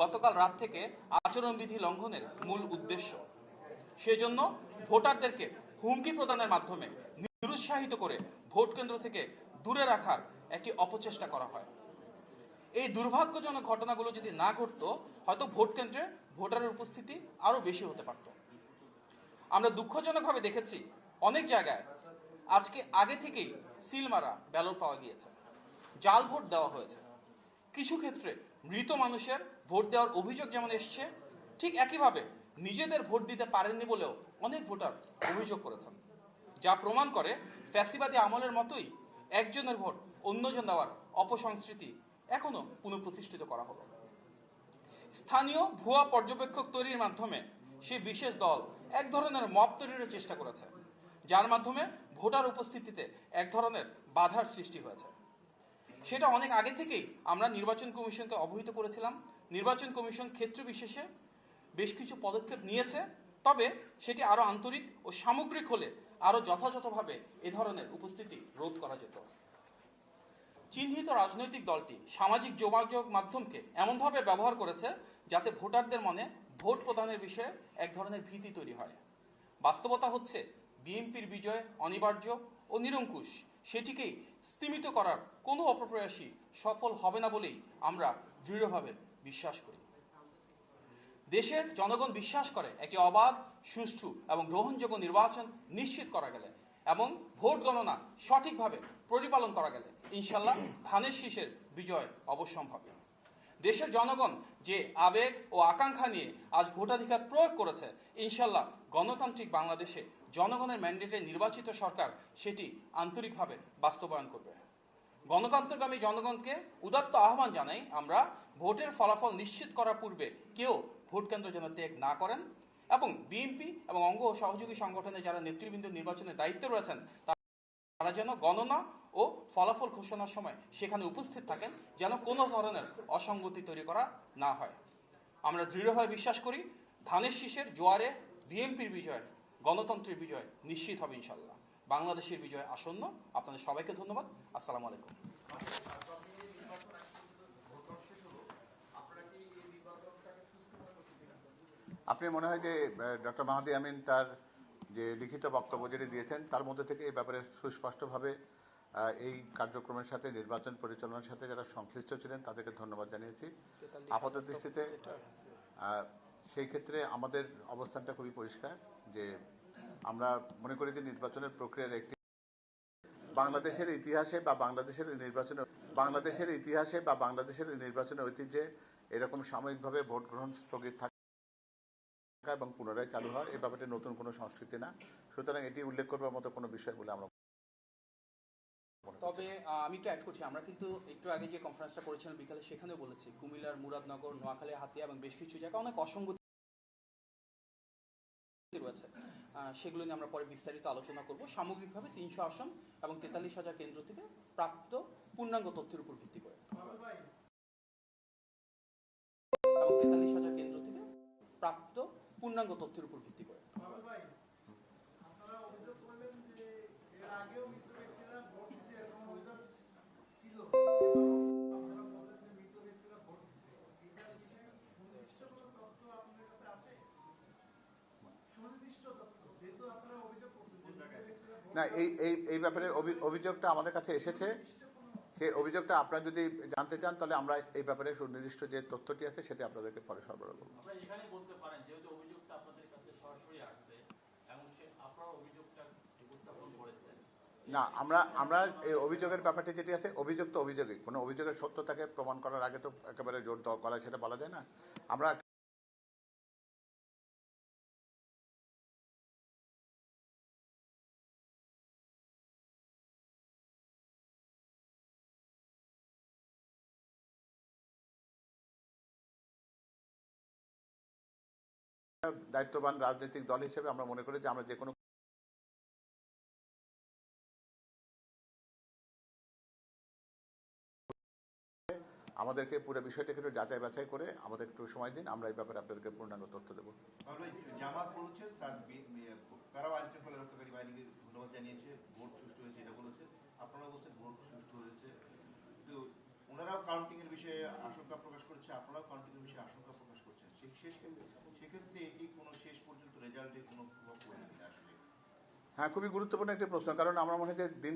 গতকাল রাত থেকে আচরণবিধি লঙ্ঘনের মূল উদ্দেশ্য। সেজন্য ভোটারদেরকে হুমকি প্রদানের মাধ্যমে নিরুৎসাহিত করে ভোট কেন্দ্র থেকে দূরে রাখার একটি অপচেষ্টা করা হয়। এই দুর্ভাগ্যজনক ঘটনাগুলো যদি না ঘটতো, হয়তো ভোট কেন্দ্রে ভোটারের উপস্থিতি আরও বেশি হতে পারত। আমরা দুঃখজনকভাবে দেখেছি, অনেক জায়গায় আজকে আগে থেকেই সিল মারা ব্যালট পাওয়া গিয়েছে। জাল ভোট দেওয়া হয়েছে। কিছু ক্ষেত্রে মৃত মানুষের ভোট দেওয়ার অভিযোগ যেমন এসছে, ঠিক একইভাবে নিজেদের ভোট দিতে পারেননি বলেও অনেক ভোটার অভিযোগ করেছেন, যা প্রমাণ করে ফ্যাসিবাদী আমলের মতোই একজনের ভোট অন্যজন দেওয়ার অপসংস্কৃতি এখনও পুনঃপ্রতিষ্ঠিত করা হলো। স্থানীয় ভুয়া পর্যবেক্ষক তৈরির মাধ্যমে সে বিশেষ দল এক ধরনের মপ তৈরির চেষ্টা করেছে, যার মাধ্যমে ভোটার উপস্থিতিতে এক ধরনের বাধার সৃষ্টি হয়েছে। সেটা অনেক আগে থেকেই আমরা নির্বাচন কমিশনকে অবহিত করেছিলাম। নির্বাচন কমিশন ক্ষেত্র বিশেষে বেশ কিছু পদক্ষেপ নিয়েছে, তবে সেটি আরও আন্তরিক ও সামগ্রিক হলে আরও যথাযথভাবে এ ধরনের উপস্থিতি রোধ করা যেত। চিহ্নিত রাজনৈতিক দলটি সামাজিক যোগাযোগ মাধ্যমকে এমনভাবে ব্যবহার করেছে যাতে ভোটারদের মনে ভোট প্রদানের বিষয়ে এক ধরনের ভীতি তৈরি হয়। বাস্তবতা হচ্ছে, বিএনপির বিজয় অনিবার্য ও নিরঙ্কুশ। সেটিকেই স্তিমিত করার কোনো অপপ্রয়াসই সফল হবে না বলেই আমরা দৃঢ়ভাবে বিশ্বাস করি। দেশের জনগণ বিশ্বাস করে একটি অবাধ, সুষ্ঠু এবং গ্রহণযোগ্য নির্বাচন নিশ্চিত করা গেলে এবং ভোট গণনা সঠিকভাবে পরিপালন করা গেলে ইনশাল্লাহ ধানের শীষের বিজয় অবশ্যম্ভাবী। দেশের জনগণ যে আবেগ ও আকাঙ্ক্ষা নিয়ে আজ ভোটাধিকার প্রয়োগ করেছে, ইনশাল্লাহ গণতান্ত্রিক বাংলাদেশে জনগণের ম্যান্ডেটে নির্বাচিত সরকার সেটি আন্তরিকভাবে বাস্তবায়ন করবে। গণতন্ত্রগামী জনগণকে উদাত্ত আহ্বান জানাই আমরা, ভোটের ফলাফল নিশ্চিত করার পূর্বে কেউ ভোট কেন্দ্র যেন ত্যাগ না করেন এবং বিএনপি এবং অঙ্গ ও সহযোগী সংগঠনে যারা নেতৃবৃন্দ নির্বাচনের দায়িত্বে রয়েছেন, তারা যেন গণনা ও ফলাফল ঘোষণার সময় সেখানে উপস্থিত থাকেন যেন কোনো ধরনের অসঙ্গতি তৈরি করা না হয়। আমরা দৃঢ়ভাবে বিশ্বাস করি, ধানের শীষের জোয়ারে বিএনপির বিজয়, গণতন্ত্রের বিজয় নিশ্চিত হবে ইনশাল্লাহ বাংলাদেশের বিজয় আসন্ন। আপনাদের সবাইকে ধন্যবাদ। আসসালামু আলাইকুম। আপনি মনে হয় যে ডক্টর মাহাদি আমিন তার যে লিখিত বক্তব্য যেটি দিয়েছেন, তার মধ্যে থেকে এই ব্যাপারে সুস্পষ্টভাবে এই কার্যক্রমের সাথে নির্বাচন পরিচালনার সাথে যারা সংশ্লিষ্ট ছিলেন তাদেরকে ধন্যবাদ জানিয়েছি আপাত দৃষ্টিতে সেই ক্ষেত্রে আমাদের অবস্থানটা খুবই পরিষ্কার যে আমরা মনে করি যে নির্বাচনের প্রক্রিয়ার একটি বাংলাদেশের ইতিহাসে বা বাংলাদেশের নির্বাচনে বাংলাদেশের ইতিহাসে বা বাংলাদেশের নির্বাচনের ঐতিহ্যে এরকম সাময়িকভাবে ভোট গ্রহণ স্থগিত থাকে এবং পুনরায় চালু হয় এই ব্যাপারটি নতুন কোনো সংস্কৃতি না সুতরাং এটি উল্লেখ করবার মতো কোনো বিষয় বলে আমরা। তবে আহ, আমি একটু অ্যাড করছি। আমরা কিন্তু একটু আগে যে কনফারেন্সটা করেছিলাম বিকালে সেখানেও বলেছি। কুমিল্লার মুরাদনগর নোয়াখালী হাতিয়া এবং বেশ কিছু জায়গা অনেক অসঙ্গতি রয়েছে। সেগুলো নিয়ে আমরা পরে বিস্তারিত আলোচনা করব। সামগ্রিকভাবে তিনশো আসন এবং তেতাল্লিশ হাজার কেন্দ্র থেকে প্রাপ্ত পূর্ণাঙ্গ তথ্যের উপর ভিত্তি করে। এবং তেতাল্লিশ হাজার কেন্দ্র থেকে প্রাপ্ত পূর্ণাঙ্গ তথ্যের উপর ভিত্তি করে। পাগল ভাই আপনারা অভিযোগ করলেন যে এর আগেও ব্যক্তিরা ভোট না এই এই এই ব্যাপারে অভি- অভিযোগটা আমাদের কাছে এসেছে। সেই অভিযোগটা আপনারা যদি জানতে চান তাহলে আমরা এই ব্যাপারে সুনির্দিষ্ট যে তথ্যটি আছে সেটা আপনাদেরকে পরে সরবরাহ করব। এখানে বলতে পারেন যেহেতু অভিযোগটা আপনাদের কাছে সরাসরি আসছে এবং আপনারা অভিযোগটা উপস্থাপন করেছেন। না আমরা আমরা এই অভিযোগের ব্যাপারটি যেটি আছে অভিযোগ তো অভিযোগই। কোনো অভিযোগের সত্যতাকে প্রমাণ করার আগে তো একেবারে জোর দেওয়া গলায় সেটা বলা যায় না। আমরা দায়িত্ববান রাজনৈতিক দল হিসেবে আমরা মনে করি যে আমরা যে কোনো আমাদেরকে পুরো বিষয়টাকে একটু যাচাই বাছাই করে আমাদের একটু সময় দিন, আমরা এই ব্যাপারে আপনাদেরকে পূর্ণাঙ্গ তথ্য দেবো। জামাত কাউন্টিং এর বিষয়ে আশঙ্কা প্রকাশ করছে, আপনারাও কাউন্টিং এর বিষয়ে আশঙ্কা প্রকাশ করছেন। সেক্ষেত্রে এটি কোনো শেষ পর্যন্ত হ্যাঁ খুবই গুরুত্বপূর্ণ একটি প্রশ্ন কারণ আমার মনে হয় যে দিন